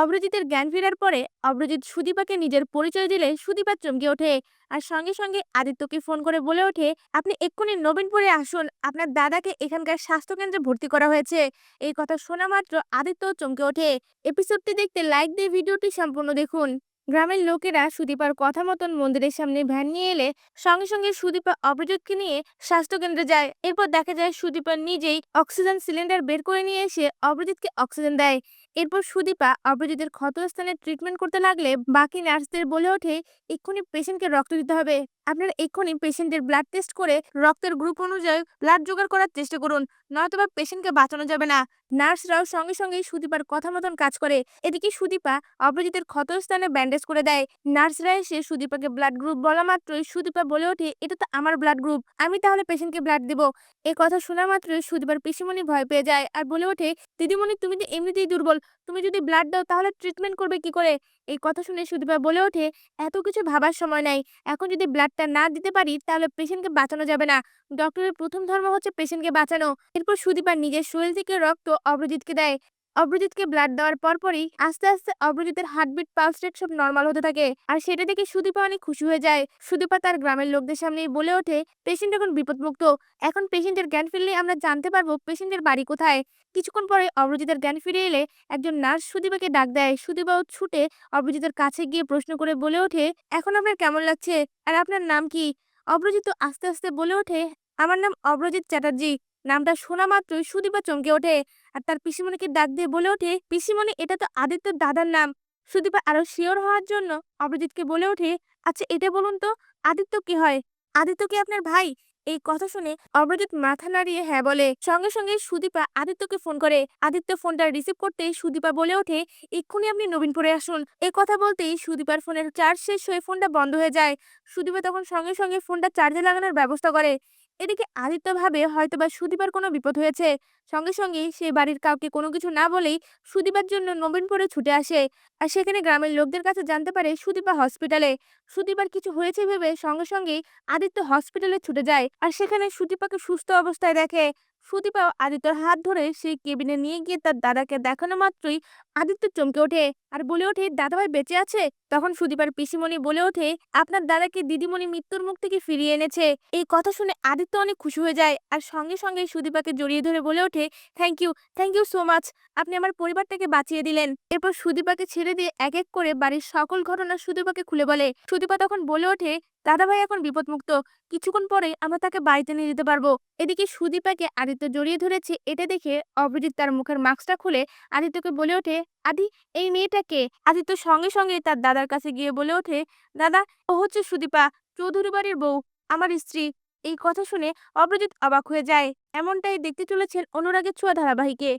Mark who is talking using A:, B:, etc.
A: অভ্রজিতের জ্ঞান ফেরার পরে অভ্রজিৎ সুদীপাকে নিজের পরিচয় দিলে সুদীপা চমকে ওঠে। আর সঙ্গে সঙ্গে আদিত্যকে ফোন করে বলে ওঠে, আপনি এক্ষুনি নবীনপুরে আসুন। আপনার দাদাকে এখানকার স্বাস্থ্যকেন্দ্রে ভর্তি করা হয়েছে। এই কথা শোনা মাত্র আদিত্য চমকে ওঠে। এপিসোডটি দেখতে লাইক দিয়ে ভিডিওটি সম্পূর্ণ দেখুন। গ্রামের লোকেরা সুদীপার কথা মতন মন্দিরের সামনে ভ্যান নিয়ে এলে সঙ্গে সঙ্গে সুদীপা অভিযোগকে নিয়ে স্বাস্থ্যকেন্দ্রে যায়। এরপর দেখা যায় সুদীপা নিজেই অক্সিজেন সিলিন্ডার বের করে নিয়ে এসে অভিজিৎকে অক্সিজেন দেয়। এরপর সুদীপা অভিজিতের ক্ষতস্থানে ট্রিটমেন্ট করতে লাগলে বাকি নার্সদের বলে ওঠে, এক্ষুনি পেশেন্টকে রক্ত দিতে হবে। আপনারা এক্ষুনি পেশেন্টের ব্লাড টেস্ট করে রক্তের গ্রুপ অনুযায়ী ব্লাড জোগাড় করার চেষ্টা করুন। নয়তোবা পেশেন্টকে বাঁচানো যাবে না। নার্সরাও সঙ্গে সঙ্গেই সুদীপার কথা মতন কাজ করে। এদিকে সুদীপা অপরাজিতের ক্ষতস্থানে ব্যান্ডেজ করে দেয়। নার্সরা এসে সুদীপাকে ব্লাড গ্রুপ বলা মাত্রই সুদীপা বলে ওঠে, এটা তো আমার ব্লাড গ্রুপ আমি তাহলে পেশেন্টকে ব্লাড দিব। এ কথা শোনা মাত্রই সুদীপার পিসিমণি ভয় পেয়ে যায় আর বলে ওঠে, দিদিমণি, তুমি তো এমনিতেই দুর্বল তুমি যদি ব্লাড দাও তাহলে ট্রিটমেন্ট করবে কি করে? এই কথা শুনে সুদীপা বলে ওঠে, এত কিছু ভাবার সময় নাই। এখন যদি ব্লাডটা না দিতে পারি, তাহলে পেশেন্টকে বাঁচানো যাবে না। ডক্টরের প্রথম ধর্ম হচ্ছে পেশেন্টকে বাঁচানো। এরপর সুদীপা নিজের শরীর থেকে রক্ত অভ্রজিৎকে দেয়। অভ্রজিৎকে ব্লাড দেওয়ার পরপরই আস্তে আস্তে অভ্রজিতের হার্টবিট পালস রেট সব নর্মাল হতে থাকে। আর সেটা দেখে সুদীপা অনেক খুশি হয়ে যায়। সুদীপা তার গ্রামের লোকদের সামনেই বলে ওঠে পেশেন্ট এখন বিপদমুক্ত। এখন পেশেন্টের জ্ঞান ফিরলে আমরা জানতে পারব পেশেন্টের বাড়ি কোথায়। কিছুক্ষণ পরে অভ্রজিতের জ্ঞান ফিরে এলে একজন নার্স সুদীপাকে ডাক দেয়। সুদীপাও ছুটে অভ্রজিতের কাছে গিয়ে প্রশ্ন করে বলে ওঠে, এখন আপনার কেমন লাগছে? আর আপনার নাম কি? অভ্রজিৎ আস্তে আস্তে বলে ওঠে, আমার নাম অভ্রজিৎ চ্যাটার্জি। নামটা শোনা মাত্রই সুদীপা চমকে ওঠে। আর তার পিসিমণিকে ডাক দিয়ে বলে ওঠে, পিসিমণি, এটা তো আদিত্যর দাদার নাম। সুদীপা আরও শিওর হওয়ার জন্য অভিজিৎকে বলে ওঠে আচ্ছা এটা বলুন তো, আদিত্য কি হয়? আদিত্য কি আপনার ভাই? এই কথা শুনে অভিজিৎ মাথা নাড়িয়ে হ্যাঁ বলে। সঙ্গে সঙ্গে সুদীপা আদিত্যকে ফোন করে। আদিত্য ফোনটা রিসিভ করতেই সুদীপা বলে ওঠে, এক্ষুনি আপনি নবীনপুরে আসুন। এই কথা বলতেই সুদীপার ফোনের চার্জ শেষ হয়ে ফোনটা বন্ধ হয়ে যায়। সুদীপা তখন সঙ্গে সঙ্গে ফোনটা চার্জে লাগানোর ব্যবস্থা করে। এদিকে আদিত্য ভাবে হয়তোবা সুদীপার কোনো বিপদ হয়েছে। সঙ্গে সঙ্গে সে বাড়ির কাউকে কোনো কিছু না বলেই সুদীপার জন্য নবীনপুরে ছুটে আসে। আর সেখানে গ্রামের লোকদের কাছে জানতে পারে সুদীপা হসপিটালে। সুদীপার কিছু হয়েছে ভেবে সঙ্গে সঙ্গেই আদিত্য হসপিটালে ছুটে যায় আর সেখানে সুদীপাকে সুস্থ অবস্থায় দেখে। সুদীপা আদিত্যর হাত ধরে সেই কেবিনে নিয়ে গিয়ে তার দাদাকে দেখানো মাত্রই আদিত্য চমকে ওঠে। আর বলে ওঠে, দাদাভাই বেঁচে আছে? তখন সুদীপার পিসিমণি বলে ওঠে, আপনার দাদাকে দিদিমণি মৃত্যুর মুখ থেকে ফিরিয়ে এনেছে। এই কথা শুনে আদিত্য অনেক খুশি হয়ে যায়। আর সঙ্গে সঙ্গে সুদীপাকে জড়িয়ে ধরে বলে ওঠে thank you thank you so much আপনি আমার পরিবারটাকে বাঁচিয়ে দিলেন। এরপর সুদীপাকে ছেড়ে দিয়ে এক এক করে বাড়ির সকল ঘটনা সুদীপাকে খুলে বলে। সুদীপা তখন বলে ওঠে, দাদাভাই এখন বিপদমুক্ত। কিছুক্ষণ পরে আমরা তাকে বাড়িতে নিয়ে যেতে পারব। এদিকে সুদীপাকে আদিত্য জড়িয়ে ধরেছে, এটা দেখে অভিজিৎ তার মুখের মাস্কটা খুলে আদিত্যকে বলে ওঠে, আদি, এই মেয়েটাকে আদিত্য সঙ্গে সঙ্গে তার দাদার কাছে গিয়ে বলে ওঠে, দাদা, ও হচ্ছে সুদীপা চৌধুরী বাড়ির বউ। আমার স্ত্রী। এই কথা শুনে অপ্রজিৎ অবাক হয়ে যায়। এমনটাই দেখতে চলেছেন অনুরাগের ছোঁয়া ধারাবাহিকে।